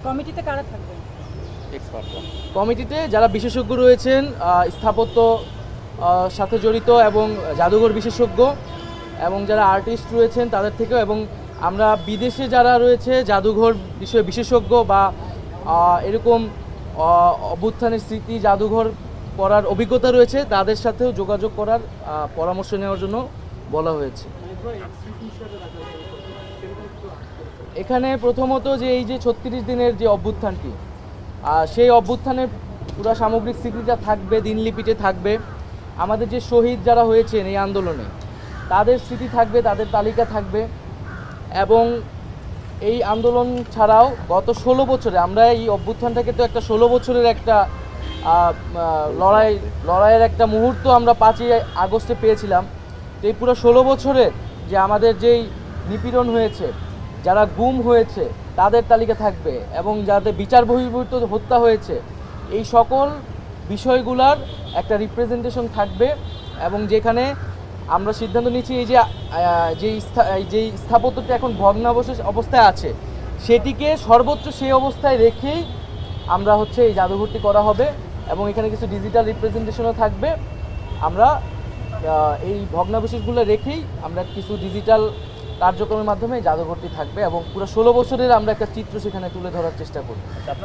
কমিটিতে কারা থাকবে কমিটিতে যারা বিশেষজ্ঞ রয়েছেন স্থাপত্য সাথে জড়িত এবং জাদুঘর বিশেষজ্ঞ এবং যারা আর্টিস্ট রয়েছেন তাদের থেকেও এবং আমরা বিদেশে যারা রয়েছে জাদুঘর বিষয়ে বিশেষজ্ঞ বা এরকম অভ্যুত্থানের স্মৃতি জাদুঘর করার অভিজ্ঞতা রয়েছে তাদের সাথেও যোগাযোগ করার পরামর্শ নেওয়ার জন্য বলা হয়েছে। এখানে প্রথমত যে এই যে ছত্রিশ দিনের যে অভ্যুত্থানটি সেই অভ্যুত্থানের পুরো সামগ্রিক স্মৃতিটা থাকবে, দিনলিপিতে থাকবে। আমাদের যে শহীদ যারা হয়েছেন এই আন্দোলনে, তাদের স্মৃতি থাকবে, তাদের তালিকা থাকবে এবং এই আন্দোলন ছাড়াও গত ষোলো বছরে আমরা এই অভ্যুত্থানটাকে তো একটা ষোলো বছরের একটা লড়াই, লড়াইয়ের একটা মুহূর্ত আমরা পাঁচই আগস্টে পেয়েছিলাম। এই পুরো ষোলো বছরের যে আমাদের যেই নিপীড়ন হয়েছে, যারা গুম হয়েছে, তাদের তালিকা থাকবে এবং যাদের বিচার বহির্ভূত হত্যা হয়েছে, এই সকল বিষয়গুলার একটা রিপ্রেজেন্টেশন থাকবে এবং যেখানে আমরা সিদ্ধান্ত নিচ্ছি এই যে যেই যেই স্থাপত্যটা এখন ভগ্নাবশেষ অবস্থায় আছে, সেটিকে সর্বোচ্চ সেই অবস্থায় রেখেই আমরা হচ্ছে এই জাদুঘরটি করা হবে এবং এখানে কিছু ডিজিটাল রিপ্রেজেন্টেশনও থাকবে। আমরা এই ভগ্নাবশেষগুলো রেখেই আমরা কিছু ডিজিটাল কার্যক্রমের মাধ্যমে জাদুঘরটি থাকবে এবং পুরো ষোলো বছরের আমরা একটা চিত্র সেখানে তুলে ধরার চেষ্টা করব।